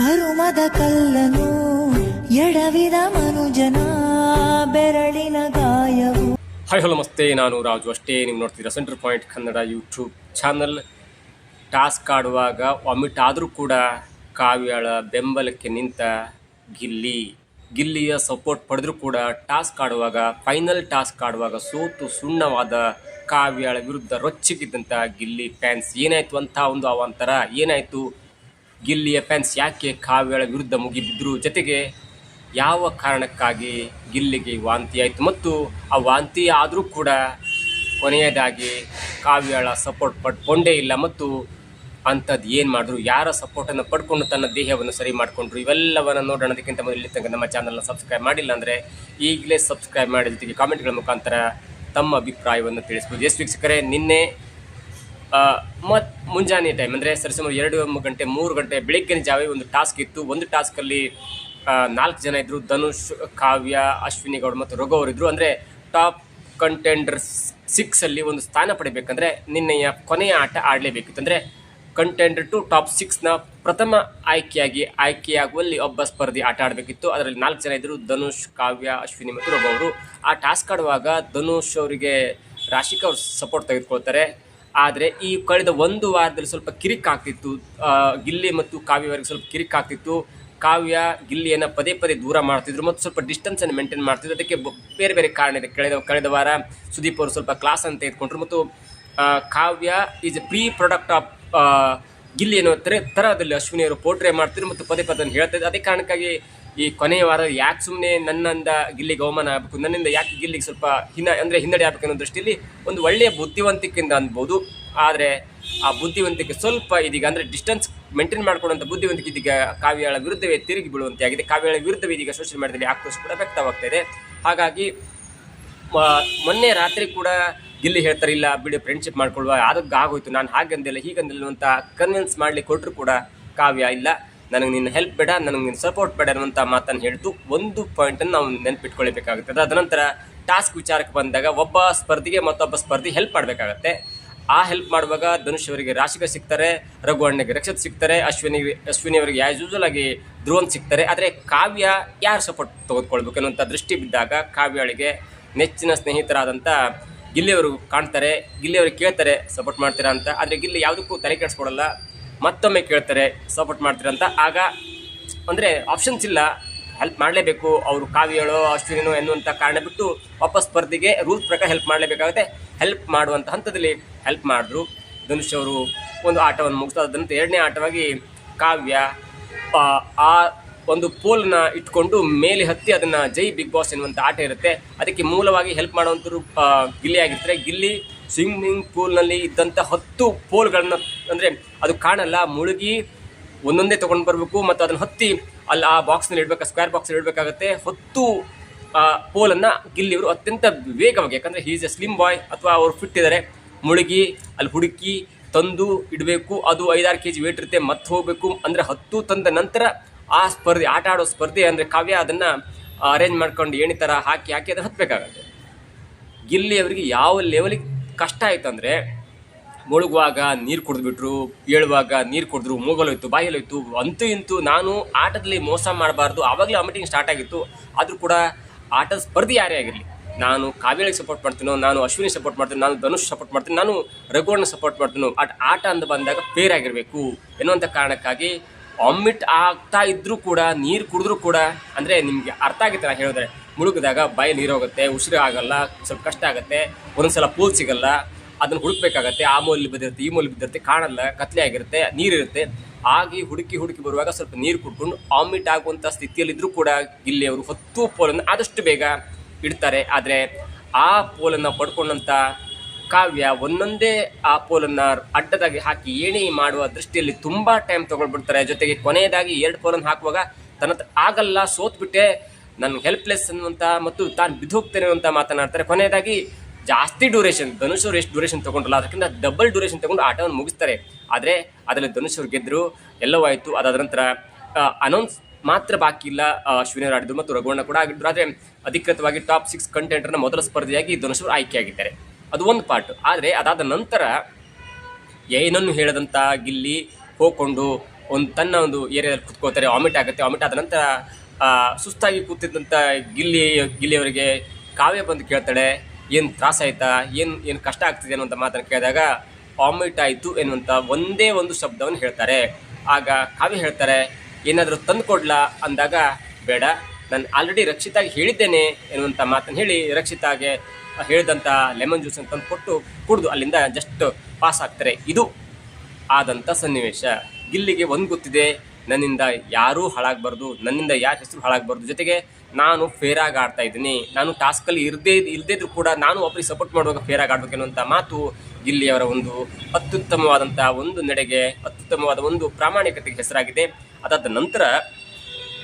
ಕರುಮದ ಕಲ್ಲನು ಎಡವಿದ ಮನುಜನ ಬೆರಳಿನ ಗಾಯವು. Hi hello ನಮಸ್ತೆ. ನಾನು ರಾಜು ಅಷ್ಟೇ. ನೀವು ನೋಡ್ತೀರಾ center point Kannada YouTube channel task ಆಡುವಾಗ ವಾಮಿಟ್ ಆದರೂ ಕೂಡ ಕಾವ್ಯಾಳ ಬೆಂಬಲಕ್ಕೆ ನಿಂತ ಗಿಲ್ಲಿ. ಗಿಲ್ಲಿಯ ಸಪೋರ್ಟ್ ಪಡೆದರೂ ಕೂಡ ಟಾಸ್ಕ್ ಆಡುವಾಗ ಫೈನಲ್ ಟಾಸ್ಕ್ ಆಡುವಾಗ ಸೋತು ಸುಣ್ಣವಾದ ಕಾವ್ಯಾಳ ವಿರುದ್ಧ ರೊಚ್ಚಿಗಿದ್ದಂಥ ಗಿಲ್ಲಿ ಫ್ಯಾನ್ಸ್ ಏನಾಯಿತು ಅಂತ ಒಂದು ಅವಾಂತರ? ಏನಾಯಿತು? ಗಿಲ್ಲಿಯ ಫ್ಯಾನ್ಸ್ ಯಾಕೆ ಕಾವ್ಯಾಳ ವಿರುದ್ಧ ಮುಗಿದಿದ್ರು ಜೊತೆಗೆ ಯಾವ ಕಾರಣಕ್ಕಾಗಿ ಗಿಲ್ಲಿಗೆ ವಾಂತಿ ಆಯಿತು? ಮತ್ತು ಆ ವಾಂತಿ ಆದರೂ ಕೂಡ ಕೊನೆಯದಾಗಿ ಕಾವ್ಯಳ ಸಪೋರ್ಟ್ ಪಡ್ಕೊಂಡೇ ಇಲ್ಲ. ಮತ್ತು ಅಂಥದ್ದು ಏನು ಮಾಡಿದ್ರು? ಯಾರ ಸಪೋರ್ಟನ್ನು ಪಡ್ಕೊಂಡು ತನ್ನ ದೇಹವನ್ನು ಸರಿ ಮಾಡಿಕೊಂಡ್ರು? ಇವೆಲ್ಲವನ್ನು ನೋಡೋಣದಕ್ಕಿಂತ ಮೊದಲು ಇಲ್ಲಿ ತನಕ ನಮ್ಮ ಚಾನಲ್ನ ಸಬ್ಸ್ಕ್ರೈಬ್ ಮಾಡಿಲ್ಲ ಅಂದರೆ ಈಗಲೇ ಸಬ್ಸ್ಕ್ರೈಬ್ ಮಾಡಿ ಜೊತೆಗೆ ಕಾಮೆಂಟ್ಗಳ ಮುಖಾಂತರ ತಮ್ಮ ಅಭಿಪ್ರಾಯವನ್ನು ತಿಳಿಸ್ಬೋದು. ಎಷ್ಟು ವೀಕ್ಷಕರೇ, ನಿನ್ನೆ ಮತ್ತು ಮುಂಜಾನೆ ಟೈಮ್ ಅಂದರೆ ಸರಿಸುಮಾರು ಎರಡು ಗಂಟೆ, ಮೂರು ಗಂಟೆ ಬೆಳಿಗ್ಗೆ ಜಾವೇ ಒಂದು ಟಾಸ್ಕ್ ಇತ್ತು. ಒಂದು ಟಾಸ್ಕಲ್ಲಿ ನಾಲ್ಕು ಜನ ಇದ್ದರು ಧನುಷ್, ಕಾವ್ಯ, ಅಶ್ವಿನಿ ಗೌಡ್ ಮತ್ತು ರಘು ಅವರಿದ್ದರು ಅಂದರೆ ಟಾಪ್ ಕಂಟೆಂಡರ್ ಸಿಕ್ಸಲ್ಲಿ ಒಂದು ಸ್ಥಾನ ಪಡಿಬೇಕಂದ್ರೆ ನಿನ್ನೆಯ ಕೊನೆಯ ಆಟ ಆಡಲೇಬೇಕಿತ್ತು. ಅಂದರೆ ಕಂಟೆಂಡರ್ ಟು ಟಾಪ್ ಸಿಕ್ಸ್ನ ಪ್ರಥಮ ಆಯ್ಕೆಯಾಗಿ ಆಯ್ಕೆಯಾಗುವಲ್ಲಿ ಒಬ್ಬ ಸ್ಪರ್ಧಿ ಆಟ ಆಡಬೇಕಿತ್ತು. ಅದರಲ್ಲಿ ನಾಲ್ಕು ಜನ ಇದ್ದರು ಧನುಷ್, ಕಾವ್ಯ, ಅಶ್ವಿನಿ ಮತ್ತು ರಘು ಅವರು. ಆ ಟಾಸ್ಕ್ ಆಡುವಾಗ ಧನುಷ್ ಅವರಿಗೆ ರಾಶಿಕ್ ಅವ್ರು ಸಪೋರ್ಟ್ ತೆಗೆದುಕೊಳ್ತಾರೆ. ಆದರೆ ಈ ಕಳೆದ ಒಂದು ವಾರದಲ್ಲಿ ಸ್ವಲ್ಪ ಕಿರಿಕ್ ಆಗ್ತಿತ್ತು ಗಿಲ್ಲಿ ಮತ್ತು ಕಾವ್ಯವರೆಗೆ ಸ್ವಲ್ಪ ಕಿರಿಕ್ ಆಗ್ತಿತ್ತು ಕಾವ್ಯ ಗಿಲ್ಲಿಯನ್ನು ಪದೇ ಪದೇ ದೂರ ಮಾಡ್ತಿದ್ರು ಮತ್ತು ಸ್ವಲ್ಪ ಡಿಸ್ಟೆನ್ಸನ್ನು ಮೇಂಟೈನ್ ಮಾಡ್ತಿದ್ರು. ಅದಕ್ಕೆ ಬೇರೆ ಬೇರೆ ಕಾರಣ ಇದೆ. ಕಳೆದ ಕಳೆದ ವಾರ ಸುದೀಪ್ ಅವರು ಸ್ವಲ್ಪ ಕ್ಲಾಸ್ ಅಂತ ತೆಗೆದುಕೊಂಡ್ರು ಮತ್ತು Kavya is a pre product of Gilli ಅನ್ನೋ ತರ ಥರದಲ್ಲಿ ಅಶ್ವಿನಿ ಅವರು ಪೋರ್ಟ್ರೇ ಮಾಡ್ತಿದ್ರು ಮತ್ತು ಪದೇ ಪದೇ ಅದನ್ನು ಹೇಳ್ತಾ ಇದ್ದಾರೆ ಅದೇ ಕಾರಣಕ್ಕಾಗಿ ಈ ಕೊನೆಯ ವಾರ ಯಾಕೆ ಸುಮ್ಮನೆ ನನ್ನಿಂದ ಗಿಲ್ಲಿಗೆ ಅವಮಾನ ಆಗಬೇಕು? ನನ್ನಿಂದ ಯಾಕೆ ಗಿಲ್ಲಿಗೆ ಸ್ವಲ್ಪ ಹಿನ್ನ ಅಂದರೆ ಹಿನ್ನಡೆ ಆಗಬೇಕು ಅನ್ನೋ ದೃಷ್ಟಿಯಲ್ಲಿ ಒಂದು ಒಳ್ಳೆಯ ಬುದ್ಧಿವಂತಿಕೆಯಿಂದ ಅನ್ಬೋದು. ಆದರೆ ಆ ಬುದ್ಧಿವಂತಿಕೆ ಸ್ವಲ್ಪ ಇದೀಗ ಅಂದರೆ ಡಿಸ್ಟೆನ್ಸ್ ಮೇಂಟೈನ್ ಮಾಡ್ಕೊಳ್ಳುವಂಥ ಬುದ್ಧಿವಂತಿಕೆ ಇದೀಗ ಕಾವ್ಯಾಳ ವಿರುದ್ಧವೇ ತಿರುಗಿ ಬೀಳುವಂತೆ ಆಗಿದೆ ಕಾವ್ಯಾಳ ವಿರುದ್ಧವೇ ಇದೀಗ ಸೋಷಿಯಲ್ ಮೀಡಿಯಾದಲ್ಲಿ ಆಕ್ರೋಶ ಕೂಡ ವ್ಯಕ್ತವಾಗ್ತಾ ಇದೆ. ಹಾಗಾಗಿ ಮೊನ್ನೆ ರಾತ್ರಿ ಕೂಡ ಗಿಲ್ಲಿ ಹೇಳ್ತಾರೆ, ಇಲ್ಲ ಬಿಡಿ ಫ್ರೆಂಡ್ಶಿಪ್ ಮಾಡ್ಕೊಳ್ಳುವ ಅದಕ್ಕೆ ಆಗೋಯ್ತು, ನಾನು ಹಾಗಂದಿಲ್ಲ, ಹೀಗಂದಿಲ್ಲ ಅಂತ ಕನ್ವಿನ್ಸ್ ಮಾಡಲಿಕ್ಕೆ ಕೊಟ್ಟರು ಕೂಡ ಕಾವ್ಯ ಇಲ್ಲ. ನನಗೆ ನಿನ್ನ ಹೆಲ್ಪ್ ಬೇಡ, ನನಗೆ ನಿನ್ನ ಸಪೋರ್ಟ್ ಬೇಡ ಅನ್ನುವಂಥ ಮಾತನ್ನು ಹೇಳಿದ್ದು ಒಂದು ಪಾಯಿಂಟನ್ನು ನಾವು ನೆನ್ಪಿಟ್ಕೊಳ್ಬೇಕಾಗುತ್ತದೆ ಅದನಂತರ ಟಾಸ್ಕ್ ವಿಚಾರಕ್ಕೆ ಬಂದಾಗ ಒಬ್ಬ ಸ್ಪರ್ಧಿಗೆ ಮತ್ತೊಬ್ಬ ಸ್ಪರ್ಧಿ ಹೆಲ್ಪ್ ಮಾಡಬೇಕಾಗತ್ತೆ. ಆ ಹೆಲ್ಪ್ ಮಾಡುವಾಗ ಧನುಷ್ ಅವರಿಗೆ ರಾಶಿಕ ಸಿಗ್ತಾರೆ, ರಘು ಅಣ್ಣಗೆ ರಕ್ಷತ್ ಸಿಗ್ತಾರೆ, ಅಶ್ವಿನಿ ಅಶ್ವಿನಿ ಅವರಿಗೆ ಆ್ಯಸ್ ಯೂಸಲ್ ಆಗಿ ಧ್ರುವನ್ ಸಿಗ್ತಾರೆ. ಆದರೆ ಕಾವ್ಯ ಯಾರು ಸಪೋರ್ಟ್ ತೆಗೆದುಕೊಳ್ಬೇಕು ಅನ್ನುವಂಥ ದೃಷ್ಟಿ ಬಿದ್ದಾಗ ಕಾವ್ಯಳಿಗೆ ನೆಚ್ಚಿನ ಸ್ನೇಹಿತರಾದಂಥ ಗಿಲ್ಲಿಯವರು ಕಾಣ್ತಾರೆ. ಗಿಲ್ಲಿಯವರು ಕೇಳ್ತಾರೆ ಸಪೋರ್ಟ್ ಮಾಡ್ತೀರಾ ಅಂತ. ಆದರೆ ಗಿಲ್ಲಿ ಯಾವುದಕ್ಕೂ ತಲೆ ಕೆಡಿಸ್ಕೊಡಲ್ಲ. ಮತ್ತೊಮ್ಮೆ ಕೇಳ್ತಾರೆ ಸಪೋರ್ಟ್ ಮಾಡ್ತೀರಾ ಅಂತ? ಆಗ ಅಂದರೆ ಆಪ್ಷನ್ಸ್ ಇಲ್ಲ. ಹೆಲ್ಪ್ ಮಾಡಲೇಬೇಕು. ಅವರು ಕಾವ್ಯಳೋ ಅಶ್ವಿನೋ ಎನ್ನುವಂಥ ಕಾರಣ ಬಿಟ್ಟು ವಾಪಸ್ ಸ್ಪರ್ಧೆಗೆ ರೂಲ್ಸ್ ಪ್ರಕಾರ ಹೆಲ್ಪ್ ಮಾಡಲೇಬೇಕಾಗುತ್ತೆ. ಹೆಲ್ಪ್ ಮಾಡುವಂಥ ಹಂತದಲ್ಲಿ ಹೆಲ್ಪ್ ಮಾಡಿದ್ರು. ಧನುಷ್ ಅವರು ಒಂದು ಆಟವನ್ನು ಮುಗಿಸ್ತಾ ಅದಂತ ಎರಡನೇ ಆಟವಾಗಿ ಕಾವ್ಯ ಆ, ಒಂದು ಪೋಲ್ನ ಇಟ್ಕೊಂಡು ಮೇಲೆ ಹತ್ತಿ ಅದನ್ನು ಜೈ ಬಿಗ್ ಬಾಸ್ ಎನ್ನುವಂಥ ಆಟ ಇರುತ್ತೆ. ಅದಕ್ಕೆ ಮೂಲವಾಗಿ ಹೆಲ್ಪ್ ಮಾಡುವಂಥವ್ರು ಆ, ಗಿಲ್ಲಿ ಆಗಿರ್ತಾರೆ. ಗಿಲ್ಲಿ ಸ್ವಿಮ್ಮಿಂಗ್ ಪೂಲ್ನಲ್ಲಿ ಇದ್ದಂಥ ಹತ್ತು ಪೋಲ್ಗಳನ್ನು ಅಂದರೆ ಅದು ಕಾಣಲ್ಲ, ಮುಳುಗಿ ಒಂದೊಂದೇ ತೊಗೊಂಡು ಬರಬೇಕು ಮತ್ತು ಅದನ್ನು ಹತ್ತಿ ಅಲ್ಲಿ ಆ ಬಾಕ್ಸ್ನಲ್ಲಿ ಇಡಬೇಕು ಸ್ಕ್ವೇರ್ ಬಾಕ್ಸಲ್ಲಿ ಇಡಬೇಕಾಗತ್ತೆ. ಹತ್ತು ಪೋಲನ್ನು ಗಿಲ್ಲಿವರು ಅತ್ಯಂತ ವೇಗವಾಗಿ, ಯಾಕಂದರೆ ಈಸ್ ಎ ಸ್ಲಿಮ್ ಬಾಯ್ ಅಥವಾ ಅವರು ಫಿಟ್ ಇದ್ದಾರೆ ಮುಳುಗಿ, ಅಲ್ಲಿ ಹುಡುಕಿ, ತಂದು ಇಡಬೇಕು. ಅದು ಐದಾರು ಕೆ ಜಿ ವೇಟ್ ಇರುತ್ತೆ, ಮತ್ತೆ ಹೋಗಬೇಕು. ಅಂದರೆ ಹತ್ತು ತಂದ ನಂತರ ಆ ಸ್ಪರ್ಧೆ, ಆಟ ಆಡೋ ಸ್ಪರ್ಧೆ ಅಂದರೆ ಕಾವ್ಯ ಅದನ್ನು ಅರೇಂಜ್ ಮಾಡ್ಕೊಂಡು ಏಣಿ ಹಾಕಿ ಹಾಕಿ ಅದನ್ನು ಹತ್ತಬೇಕಾಗತ್ತೆ ಗಿಲ್ಲಿ ಅವರಿಗೆ ಯಾವ ಲೆವೆಲಿಗೆ ಕಷ್ಟ ಆಯ್ತು ಅಂದರೆ ಮುಳುಗುವಾಗ ನೀರು ಕುಡಿದ್ಬಿಟ್ರು, ಏಳುವಾಗ ನೀರು ಕುಡಿದ್ರು, ಮೂಗಲೋಯ್ತು ಬಾಯಲ್ಲೋಯ್ತು ಅಂತೂ ಇಂತೂ ನಾನು ಆಟದಲ್ಲಿ ಮೋಸ ಮಾಡಬಾರ್ದು, ಆವಾಗಲೇ ಆ ಮೀಟಿಂಗ್ ಸ್ಟಾರ್ಟ್ ಆಗಿತ್ತು, ಆದರೂ ಕೂಡ ಆಟದ ಸ್ಪರ್ಧಿ ಯಾರೇ ಆಗಿರಲಿ. ನಾನು ಕಾವ್ಯಳಿಗೆ ಸಪೋರ್ಟ್ ಮಾಡ್ತೀನೋ, ನಾನು ಅಶ್ವಿನಿ ಸಪೋರ್ಟ್ ಮಾಡ್ತೀನಿ, ನಾನು ಧನುಷ್ ಸಪೋರ್ಟ್ ಮಾಡ್ತೀನಿ, ನಾನು ರಘುವರ್ಣ ಸಪೋರ್ಟ್ ಮಾಡ್ತೀನೋ ಆಟ ಆಟ ಅಂತ ಬಂದಾಗ ಫೇರ್ ಆಗಿರಬೇಕು ಎನ್ನುವಂಥ ಕಾರಣಕ್ಕಾಗಿ ಆಮಿಟ್ ಆಗ್ತಾ ಇದ್ದರೂ ಕೂಡ, ನೀರು ಕುಡಿದ್ರೂ ಕೂಡ, ಅಂದರೆ ನಿಮಗೆ ಅರ್ಥ ಆಗಿತ್ತು ನಾನು ಹೇಳಿದ್ರೆ ಮುಳುಗಿದಾಗ ಬಾಯಿ ನೀರು ಹೋಗುತ್ತೆ ಉಸಿರು ಆಗಲ್ಲ, ಸ್ವಲ್ಪ ಕಷ್ಟ ಆಗುತ್ತೆ, ಒಂದೊಂದ್ಸಲ ಪೂಲ್ ಸಿಗಲ್ಲ, ಅದನ್ನು ಹುಡುಕ್ಬೇಕಾಗತ್ತೆ, ಆ ಮೂಲಿ ಬಿದ್ದಿರುತ್ತೆ, ಈ ಮೂಲಿ ಬಿದ್ದಿರುತ್ತೆ, ಕಾಣಲ್ಲ, ಕತ್ಲೆ ಆಗಿರುತ್ತೆ, ನೀರಿರುತ್ತೆ. ಆಗಿ ಹುಡುಕಿ ಹುಡುಕಿ ಬರುವಾಗ ಸ್ವಲ್ಪ ನೀರು ಕುಡ್ಕೊಂಡು ಆಮಿಟ್ ಆಗುವಂಥ ಸ್ಥಿತಿಯಲ್ಲಿದ್ದರೂ ಕೂಡ ಇಲ್ಲಿ ಅವರು ಹೊತ್ತು ಪೋಲನ್ನು ಆದಷ್ಟು ಬೇಗ ಇಡ್ತಾರೆ. ಆದರೆ ಆ ಪೋಲನ್ನು ಪಡ್ಕೊಂಡಂಥ ಕಾವ್ಯ ಒಂದೊಂದೇ ಆ ಪೋಲನ್ನು ಅಡ್ಡದಾಗಿ ಹಾಕಿ ಏಣಿ ಮಾಡುವ ದೃಷ್ಟಿಯಲ್ಲಿ ತುಂಬ ಟೈಮ್ ತೊಗೊಳ್ಬಿಡ್ತಾರೆ. ಜೊತೆಗೆ ಕೊನೆಯದಾಗಿ ಎರಡು ಪೋಲನ್ನು ಹಾಕುವಾಗ ತನ್ನ ಆಗಲ್ಲ, ಸೋತ್ಬಿಟ್ಟೆ ನನ್ನ ಹೆಲ್ಪ್ಲೆಸ್ ಅನ್ನುವಂಥ ಮತ್ತು ತಾನು ಬಿದ್ದೋಗ್ತೇನೆ ಅಂತ ಮಾತನಾಡ್ತಾರೆ. ಕೊನೆಯದಾಗಿ ಜಾಸ್ತಿ ಡ್ಯೂರೇಷನ್ ಧನುಷ್ ಅವ್ರು ಎಷ್ಟು ಡ್ಯೂರೇಷನ್ ತೊಗೊಂಡ್ರಲ್ಲ ಅದಕ್ಕಿಂತ ಡಬಲ್ ಡ್ಯೂರೇಷನ್ ತೊಗೊಂಡು ಆಟವನ್ನು ಮುಗಿಸ್ತಾರೆ. ಆದರೆ ಅದರಲ್ಲಿ ಧನುಷ್ ಅವ್ರು ಗೆದ್ದರು ಎಲ್ಲವೂ ಆಯಿತು ಅದಾದ ನಂತರ ಅನೌನ್ಸ್ ಮಾತ್ರ ಬಾಕಿ ಇಲ್ಲ ಆ, ಅಶ್ವಿನಿ ಅವ್ರು ಆಡಿದ್ರು ಮತ್ತು ರಘುವಣ್ಣ ಕೂಡ ಆಗಿದ್ರು. ಆದರೆ ಅಧಿಕೃತವಾಗಿ ಟಾಪ್ ಸಿಕ್ಸ್ ಕಂಟೆಂಟರ್ನ ಮೊದಲ ಸ್ಪರ್ಧೆಯಾಗಿ ಧನುಷ್ ಅವರು ಆಯ್ಕೆಯಾಗಿದ್ದಾರೆ. ಅದು ಒಂದು ಪಾರ್ಟ್ ಆದರೆ ಅದಾದ ನಂತರ ಏನನ್ನು ಹೇಳದಂತ ಗಿಲ್ಲಿ ಹೋಗ್ಕೊಂಡು ಒಂದು ತನ್ನ ಒಂದು ಏರಿಯಾದಲ್ಲಿ ಕುತ್ಕೋತಾರೆ ವಾಮಿಟ್ ಆಗುತ್ತೆ. ವಾಮಿಟ್ ಆದ ನಂತರ ಸುಸ್ತಾಗಿ ಕೂತಿದ್ದಂಥ ಗಿಲ್ಲಿ, ಗಿಲ್ಲಿಯವರಿಗೆ ಕಾವ್ಯ ಬಂದು ಕೇಳ್ತಾಳೆ, ಏನು ತ್ರಾಸಾಯ್ತಾ ಏನು ಏನು ಕಷ್ಟ ಆಗ್ತಿದೆ ಅನ್ನುವಂಥ ಮಾತನ್ನು ಕೇಳಿದಾಗ, ವಾಮಿಟ್ ಆಯಿತು ಎನ್ನುವಂಥ ಒಂದೇ ಒಂದು ಶಬ್ದವನ್ನು ಹೇಳ್ತಾರೆ. ಆಗ ಕಾವ್ಯ ಹೇಳ್ತಾರೆ, ಏನಾದರೂ ತಂದು ಕೊಡ್ಲಾ? ಅಂದಾಗ, ಬೇಡ, ನಾನು ಆಲ್ರೆಡಿ ರಕ್ಷಿತಾಗಿ ಹೇಳಿದ್ದೇನೆ ಎನ್ನುವಂಥ ಮಾತನ್ನು ಹೇಳಿ, ರಕ್ಷಿತಾಗೆ ಹೇಳಿದಂಥ ಲೆಮನ್ ಜ್ಯೂಸನ್ನು ತಂದು ಕೊಟ್ಟು ಕುಡಿದು ಅಲ್ಲಿಂದ ಜಸ್ಟ್ ಪಾಸ್ ಆಗ್ತಾರೆ. ಇದು ಆದಂಥ ಸನ್ನಿವೇಶ. ಗಿಲ್ಲಿಗೆ ಒಂದು ಗೊತ್ತಿದೆ ನನ್ನಿಂದ ಯಾರೂ ಹಾಳಾಗಬಾರ್ದು, ನನ್ನಿಂದ ಯಾರ ಹೆಸರು ಹಾಳಾಗಬಾರ್ದು. ಜೊತೆಗೆ ನಾನು ಫೇರಾಗಿ ಆಡ್ತಾ ಇದ್ದೀನಿ. ನಾನು ಟಾಸ್ಕಲ್ಲಿ ಇರದೇ ಇಲ್ಲದೇ ಕೂಡ ನಾನು ಒಬ್ಬರಿಗೆ ಸಪೋರ್ಟ್ ಮಾಡುವಾಗ ಫೇರಾಗಿ ಆಡ್ಬೇಕು ಅನ್ನುವಂಥ ಮಾತು ಗಿಲ್ಲಿಯವರ ಒಂದು ಅತ್ಯುತ್ತಮವಾದಂಥ ಒಂದು ನಡೆಗೆ, ಅತ್ಯುತ್ತಮವಾದ ಒಂದು ಪ್ರಾಮಾಣಿಕತೆಗೆ ಹೆಸರಾಗಿದೆ. ಅದಾದ ನಂತರ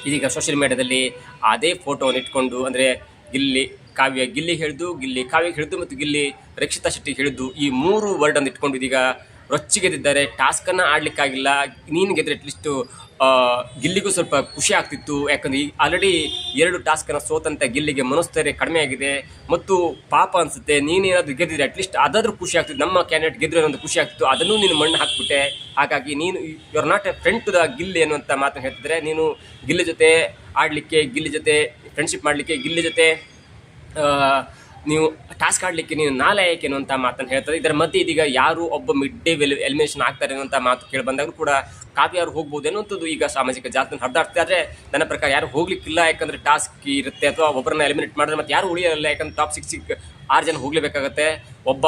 ಇದೀಗ ಸೋಷಿಯಲ್ ಮೀಡಿಯಾದಲ್ಲಿ ಅದೇ ಫೋಟೋವನ್ನು ಇಟ್ಕೊಂಡು, ಅಂದರೆ ಗಿಲ್ಲಿ, ಕಾವ್ಯ ಗಿಲ್ಲಿ ಹಿಡಿದು ಗಿಲ್ಲಿ ಕಾವ್ಯ ಹಿಡಿದು ಮತ್ತು ಗಿಲ್ಲಿ ರಕ್ಷಿತಾ ಶೆಟ್ಟಿ ಹೇಳಿದ್ದು ಈ ಮೂರು ವರ್ಡನ್ನು ಇಟ್ಕೊಂಡು ಇದೀಗ ರೊಚ್ಚಿಗೆದಿದ್ದಾರೆ ಟಾಸ್ಕನ್ನು ಆಡಲಿಕ್ಕಾಗಿಲ್ಲ, ನೀನು ಗೆದ್ರೆ ಅಟ್ಲೀಸ್ಟು ಗಿಲ್ಲಿಗೂ ಸ್ವಲ್ಪ ಖುಷಿ ಆಗ್ತಿತ್ತು. ಯಾಕಂದ್ರೆ ಈ ಆಲ್ರೆಡಿ ಎರಡು ಟಾಸ್ಕನ್ನು ಸೋತಂತ ಗಿಲ್ಲಿಗೆ ಮನಸ್ಥೈರ್ಯ ಕಡಿಮೆ ಆಗಿದೆ. ಮತ್ತು ಪಾಪ ಅನಿಸುತ್ತೆ ನೀನೇನಾದರೂ ಗೆದ್ದಿದ್ರೆ ಅಟ್ಲೀಸ್ಟ್ ಅದಾದರೂ ಖುಷಿ ಆಗ್ತಿತ್ತು. ನಮ್ಮ ಕ್ಯಾಂಡಿಡೇಟ್ ಗೆದ್ರೆ ಒಂದು ಖುಷಿ ಆಗ್ತಿತ್ತು. ಅದನ್ನು ನೀನು ಮಣ್ಣು ಹಾಕ್ಬಿಟ್ಟೆ. ಹಾಗಾಗಿ ನೀನು you are not a friend to the Gilli ಅನ್ನುವಂಥ ಮಾತನ್ನು ಹೇಳ್ತಿದ್ರೆ, ನೀನು ಗಿಲ್ಲಿ ಜೊತೆ ಆಡಲಿಕ್ಕೆ, ಗಿಲ್ಲಿ ಜೊತೆ ಫ್ರೆಂಡ್ಶಿಪ್ ಮಾಡಲಿಕ್ಕೆ, ಗಿಲ್ಲಿ ಜೊತೆ ನೀವು ಟಾಸ್ಕ್ ಆಡಲಿಕ್ಕೆ ನೀವು ನಾಲಾಯಕ್ ಎನ್ನುವಂಥ ಮಾತನ್ನು ಹೇಳ್ತಾರೆ. ಇದರ ಮಧ್ಯೆ ಇದೀಗ ಯಾರು ಒಬ್ಬ ಮಿಡ್ ಡೇ ವೆಲ್ ಎಲಿಮಿನೇಷನ್ ಆಗ್ತಾರೆ ಅನ್ನುವಂಥ ಮಾತು ಕೇಳಿ ಬಂದಾಗ ಕೂಡ ಕಾಫಿ ಯಾರು ಹೋಗ್ಬೋದು ಅನ್ನುವಂಥದ್ದು ಈಗ ಸಾಮಾಜಿಕ ಜಾಲತಾಣ ಹರಿದಾಡ್ತಿದೆ. ಆದರೆ ನನ್ನ ಪ್ರಕಾರ ಯಾರು ಹೋಗ್ಲಿಕ್ಕಿಲ್ಲ, ಯಾಕಂದರೆ ಟಾಸ್ಕ್ ಇರುತ್ತೆ ಅಥವಾ ಒಬ್ಬರನ್ನ ಎಲಿಮಿನೇಟ್ ಮಾಡಿದ್ರೆ ಮತ್ತೆ ಯಾರು ಉಳಿಯಲ್ಲ, ಯಾಕಂದ್ರೆ ಟಾಪ್ ಸಿಕ್ಸ್ ಆರು ಜನ ಹೋಗ್ಲೇಬೇಕಾಗತ್ತೆ. ಒಬ್ಬ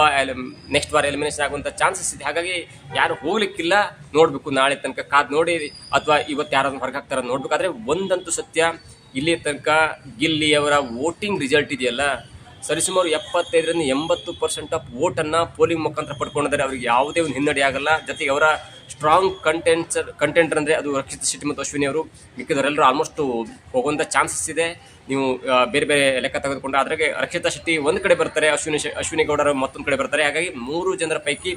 ನೆಕ್ಸ್ಟ್ ವಾರ ಎಲಿಮಿನೇಷನ್ ಆಗುವಂಥ ಚಾನ್ಸಸ್ ಇದೆ. ಹಾಗಾಗಿ ಯಾರು ಹೋಗ್ಲಿಕ್ಕಿಲ್ಲ ನೋಡಬೇಕು. ನಾಳೆ ತನಕ ಕಾದು ನೋಡಿ, ಅಥವಾ ಇವತ್ತು ಯಾರಾದ್ರೂ ಹೊರಗೆ ಹಾಕ್ತಾರ ನೋಡ್ಬೇಕಾದ್ರೆ ಒಂದಂತೂ ಸತ್ಯ ಇಲ್ಲಿ ತನಕ ಗಿಲ್ಲಿಯವರ ವೋಟಿಂಗ್ ರಿಸಲ್ಟ್ ಇದೆಯಲ್ಲ ಸರಿಸುಮಾರು ಎಪ್ಪತ್ತೈದರಿಂದ ಎಂಬತ್ತು ಪರ್ಸೆಂಟ್ ಆಫ್ ವೋಟನ್ನು ಪೋಲಿಂಗ್ ಮುಖಾಂತರ ಪಡ್ಕೊಂಡಿದ್ದಾರೆ. ಅವರಿಗೆ ಯಾವುದೇ ಒಂದು ಹಿನ್ನಡೆ ಆಗಲ್ಲ. ಜೊತೆಗೆ ಅವರ ಸ್ಟ್ರಾಂಗ್ ಕಂಟೆಂಟ್ಸ್ ಕಂಟೆಂಟರ್ ಅಂದರೆ ಅದು ರಕ್ಷಿತ್ ಶೆಟ್ಟಿ ಮತ್ತು ಅಶ್ವಿನಿ ಅವರು ಮಿಕ್ಕಿದವರೆಲ್ಲರೂ ಆಲ್ಮೋಸ್ಟ್ ಹೋಗುವಂಥ ಚಾನ್ಸಸ್ ಇದೆ. ನೀವು ಬೇರೆ ಬೇರೆ ಲೆಕ್ಕ ತೆಗೆದುಕೊಂಡು ಅದ್ರಾಗೆ ರಕ್ಷಿತಾ ಶೆಟ್ಟಿ ಒಂದು ಕಡೆ ಬರ್ತಾರೆ, ಅಶ್ವಿನಿ ಅಶ್ವಿನಿ ಗೌಡರು ಮತ್ತೊಂದು ಕಡೆ ಬರ್ತಾರೆ. ಹಾಗಾಗಿ ಮೂರು ಜನರ ಪೈಕಿ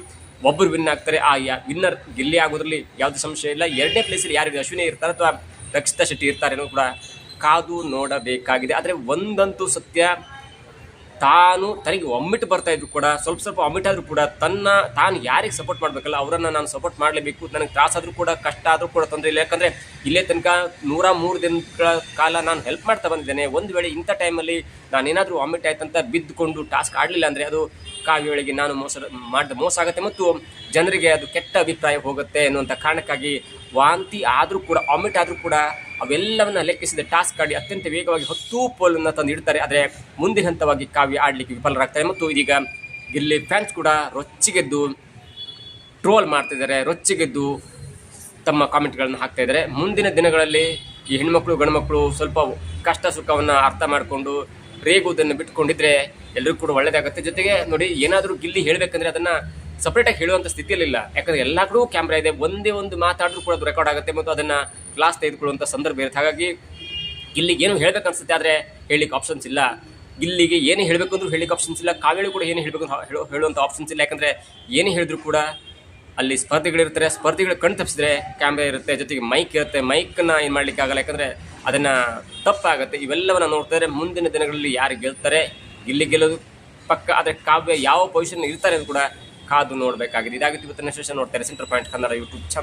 ಒಬ್ಬರು ವಿನ್ ಆಗ್ತಾರೆ. ಆ, ಯಾ ವಿನ್ನರ್ ಗೆಲ್ಲಿ ಆಗೋದ್ರಲ್ಲಿ ಯಾವುದೇ ಸಂಶಯ ಇಲ್ಲ. ಎರಡನೇ ಪ್ಲೇಸಲ್ಲಿ ಯಾರು ಅಶ್ವಿನಿ ಇರ್ತಾರೆ ಅಥವಾ ರಕ್ಷಿತಾ ಶೆಟ್ಟಿ ಇರ್ತಾರೆ ಅನ್ನೋದು ಕೂಡ ಕಾದು ನೋಡಬೇಕಾಗಿದೆ. ಆದರೆ ಒಂದಂತೂ ಸತ್ಯ ತಾನು ತನಗೆ ಒಮ್ಮಿಟ್ಟು ಬರ್ತಾ ಇದ್ರು ಕೂಡ, ಸ್ವಲ್ಪ ಸ್ವಲ್ಪ ಒಮ್ಮಿಟ್ ಆದರೂ ಕೂಡ ತನ್ನ, ತಾನು ಯಾರಿಗೆ ಸಪೋರ್ಟ್ ಮಾಡಬೇಕಲ್ಲ, ಅವರನ್ನು ನಾನು ಸಪೋರ್ಟ್ ಮಾಡಲೇಬೇಕು. ನನಗೆ ತ್ರಾಸಾದರೂ ಕೂಡ, ಕಷ್ಟ ಆದರೂ ಕೂಡ ತೊಂದರೆ ಇಲ್ಲ. ಯಾಕಂದರೆ ಇಲ್ಲೇ ತನಕ ನೂರ ಮೂರು ದಿನಗಳ ಕಾಲ ನಾನು ಹೆಲ್ಪ್ ಮಾಡ್ತಾ ಬಂದಿದ್ದೇನೆ. ಒಂದು ವೇಳೆ ಇಂಥ ಟೈಮಲ್ಲಿ ನಾನೇನಾದರೂ ವಾಮಿಟ್ ಆಯ್ತಂತ ಬಿದ್ದುಕೊಂಡು ಟಾಸ್ಕ್ ಆಡಲಿಲ್ಲ ಅಂದರೆ ಅದು ಕಾವ್ಯಗಳಿಗೆ ನಾನು ಮೋಸ, ಮಾಡಿದ ಮೋಸ ಆಗುತ್ತೆ ಮತ್ತು ಜನರಿಗೆ ಅದು ಕೆಟ್ಟ ಅಭಿಪ್ರಾಯ ಹೋಗುತ್ತೆ ಅನ್ನುವಂಥ ಕಾರಣಕ್ಕಾಗಿ ವಾಂತಿ ಆದರೂ ಕೂಡ ವಾಮಿಟ್ ಆದರೂ ಕೂಡ ಅವೆಲ್ಲವನ್ನ ಲೆಕ್ಕಿಸಿದ ಟಾಸ್ಕ್ ಆಡಿ ಅತ್ಯಂತ ವೇಗವಾಗಿ ಹತ್ತು ಪೋಲನ್ನು ತಂದು ಇಡ್ತಾರೆ ಆದರೆ ಮುಂದಿನ ಹಂತವಾಗಿ ಕಾವ್ಯ ಆಡಲಿಕ್ಕೆ ವಿಫಲರಾಗ್ತಾರೆ. ಮತ್ತು ಇದೀಗ ಇಲ್ಲಿ ಫ್ಯಾನ್ಸ್ ಕೂಡ ರೊಚ್ಚಿಗೆದ್ದು ಟ್ರೋಲ್ ಮಾಡ್ತಿದ್ದಾರೆ. ರೊಚ್ಚಿಗೆದ್ದು ತಮ್ಮ ಕಾಮೆಂಟ್ಗಳನ್ನು ಹಾಕ್ತಾ ಇದ್ದಾರೆ. ಮುಂದಿನ ದಿನಗಳಲ್ಲಿ ಈ ಹೆಣ್ಮಕ್ಳು, ಗಂಡ್ಮಕ್ಳು ಸ್ವಲ್ಪ ಕಷ್ಟ ಸುಖವನ್ನು ಅರ್ಥ ಮಾಡಿಕೊಂಡು ರೇಗುವುದನ್ನು ಬಿಟ್ಕೊಂಡಿದ್ರೆ ಎಲ್ಲರಿಗೂ ಕೂಡ ಒಳ್ಳೆಯದಾಗುತ್ತೆ ಜೊತೆಗೆ ನೋಡಿ, ಏನಾದರೂ ಗಿಲ್ಲಿ ಹೇಳಬೇಕಂದ್ರೆ ಅದನ್ನು ಸಪ್ರೇಟಾಗಿ ಹೇಳುವಂಥ ಸ್ಥಿತಿಯಲ್ಲಿಲ್ಲ. ಯಾಕಂದರೆ ಎಲ್ಲ ಕಡೆಗೂ ಕ್ಯಾಮ್ರಾ ಇದೆ. ಒಂದೇ ಒಂದು ಮಾತಾಡಿದ್ರು ಕೂಡ ಅದು ರೆಕಾರ್ಡ್ ಆಗುತ್ತೆ ಮತ್ತು ಅದನ್ನು ಕ್ಲಾಸ್ ತೆಗೆದುಕೊಳ್ಳುವಂಥ ಸಂದರ್ಭ ಇರುತ್ತೆ. ಹಾಗಾಗಿ ಇಲ್ಲಿಗೆ ಏನು ಹೇಳ್ಬೇಕು ಅನ್ಸುತ್ತೆ ಆದರೆ ಹೇಳಲಿಕ್ಕೆ ಆಪ್ಷನ್ಸ್ ಇಲ್ಲ. ಇಲ್ಲಿಗೆ ಏನು ಹೇಳಬೇಕು ಅಂದ್ರೂ ಹೇಳಲಿಕ್ಕೆ ಆಪ್ಷನ್ಸ್ ಇಲ್ಲ. ಕಾವೇಳಿ ಕೂಡ ಏನು ಹೇಳಬೇಕು ಹೇಳೋ ಹೇಳುವಂಥ ಆಪ್ಷನ್ಸ್ ಇಲ್ಲ. ಯಾಕಂದರೆ ಏನು ಹೇಳಿದ್ರು ಕೂಡ ಅಲ್ಲಿ ಸ್ಪರ್ಧಿಗಳಿರ್ತಾರೆ ಸ್ಪರ್ಧಿಗಳು ಕಣ್ ತಪ್ಪಿಸಿದ್ರೆ ಕ್ಯಾಮ್ರಾ ಇರುತ್ತೆ. ಜೊತೆಗೆ ಮೈಕ್ ಇರುತ್ತೆ. ಮೈಕ್ನ ಏನು ಮಾಡ್ಲಿಕ್ಕೆ ಆಗಲ್ಲ. ಯಾಕಂದರೆ ಅದನ್ನು ತಪ್ಪಾಗುತ್ತೆ. ಇವೆಲ್ಲವನ್ನ ನೋಡ್ತಾರೆ ಮುಂದಿನ ದಿನಗಳಲ್ಲಿ ಯಾರು ಗೆಲ್ತಾರೆ ಇಲ್ಲಿ ಗೆಲ್ಲೋದು ಪಕ್ಕ. ಆದರೆ ಕಾವ್ಯ ಯಾವ ಪೊಸಿಷನ್ ಇರ್ತಾರೆ ಅಂತ ಕೂಡ ಕಾದು ನೋಡಬೇಕಾಗಿದೆ. ಇದಾಗಿತ್ತು ಇವತ್ತಿನ ಸೆಷನ್ ನೋಡ್ತಾರೆ. Center point Kannada YouTube channel